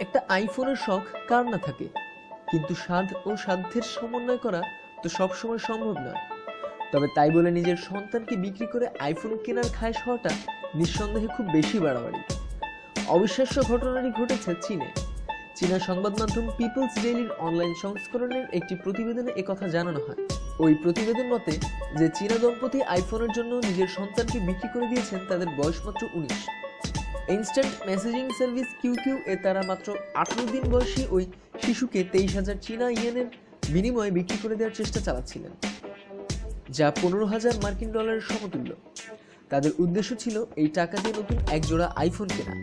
একটা আইফোনের শখ কার না থাকে? কিন্তু স্বাদ ও সাধ্যের সমন্বয় করা তো সবসময় সম্ভব নয়। তবে তাই বলে নিজের সন্তানকে বিক্রি করে আইফোন কেনার খায় হওয়াটা নিঃসন্দেহে খুব বেশি বাড়াবাড়ি। অবিশ্বাস্য ঘটনাটি ঘটেছে চীনে। চীনা সংবাদ মাধ্যম পিপলস ডেইলির অনলাইন সংস্করণের একটি প্রতিবেদনে একথা জানানো হয়। ওই প্রতিবেদন মতে, যে চীনা দম্পতি আইফোনের জন্য নিজের সন্তানকে বিক্রি করে দিয়েছেন তাদের বয়স মাত্র উনিশ। Instant messaging service Q Q এ তারা মাত্র আঠারো দিন বয়সী ওই শিশুকে তেইশ হাজার চীনা ইয়েনের বিনিময়ে বিক্রি করে দেওয়ার চেষ্টা চালাচ্ছিলেন, যা পনেরো হাজার মার্কিন ডলারের সমতুল্য। তাদের উদ্দেশ্য ছিল এই টাকা দিয়ে নতুন একজোড়া আইফোন কেনা।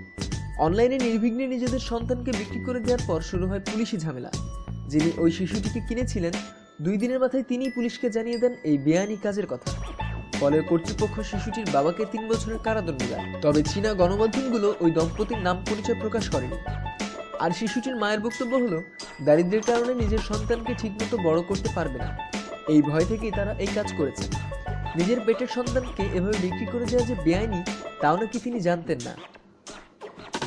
অনলাইনে নির্বিঘ্নে নিজেদের সন্তানকে বিক্রি করে দেওয়ার পর শুরু হয় পুলিশি ঝামেলা। যিনি ওই শিশুটিকে কিনেছিলেন, দুই দিনের মাথায় তিনি পুলিশকে জানিয়ে দেন এই বেআইনি কাজের কথা। ফলে কর্তৃপক্ষ শিশুটির বাবাকে তিন বছরের কারাদণ্ড দেয়। তবে চীনা গণমাধ্যমগুলো ওই দম্পতির নাম পরিচয় প্রকাশ করেনি। আর শিশুটির মায়ের বক্তব্য হলো, দারিদ্র্যের কারণে নিজের সন্তানকে ঠিকমতো বড় করতে পারবে না। এই ভয় থেকেই তারা এই কাজ করেছে। নিজের পেটের সন্তানকে এভাবে বিক্রি করে দেওয়া যে বেআইনি, তাও নাকি তিনি জানতেন না।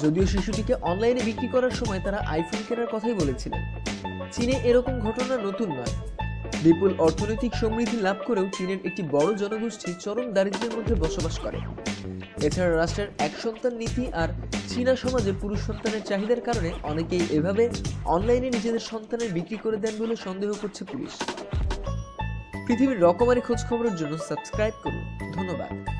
যদিও শিশুটিকে অনলাইনে বিক্রি করার সময় তারা আইফোন কেনার কথাই বলেছিলেন। চীনে এরকম ঘটনা নতুন নয়। বিপুল অর্থনৈতিক সমৃদ্ধি লাভ করেও চীনের একটি বড় জনগোষ্ঠী চরম দারিদ্র্যের মধ্যে বসবাস করে। এছাড়া রাষ্ট্রের এক সন্তান নীতি আর চীনা সমাজে পুরুষ সন্তানের চাহিদার কারণে অনেকেই এভাবে অনলাইনে নিজেদের সন্তানের বিক্রি করে দেন বলে সন্দেহ করছে পুলিশ। পৃথিবীর রকমারি খোঁজ খবরের জন্য সাবস্ক্রাইব করুন। ধন্যবাদ।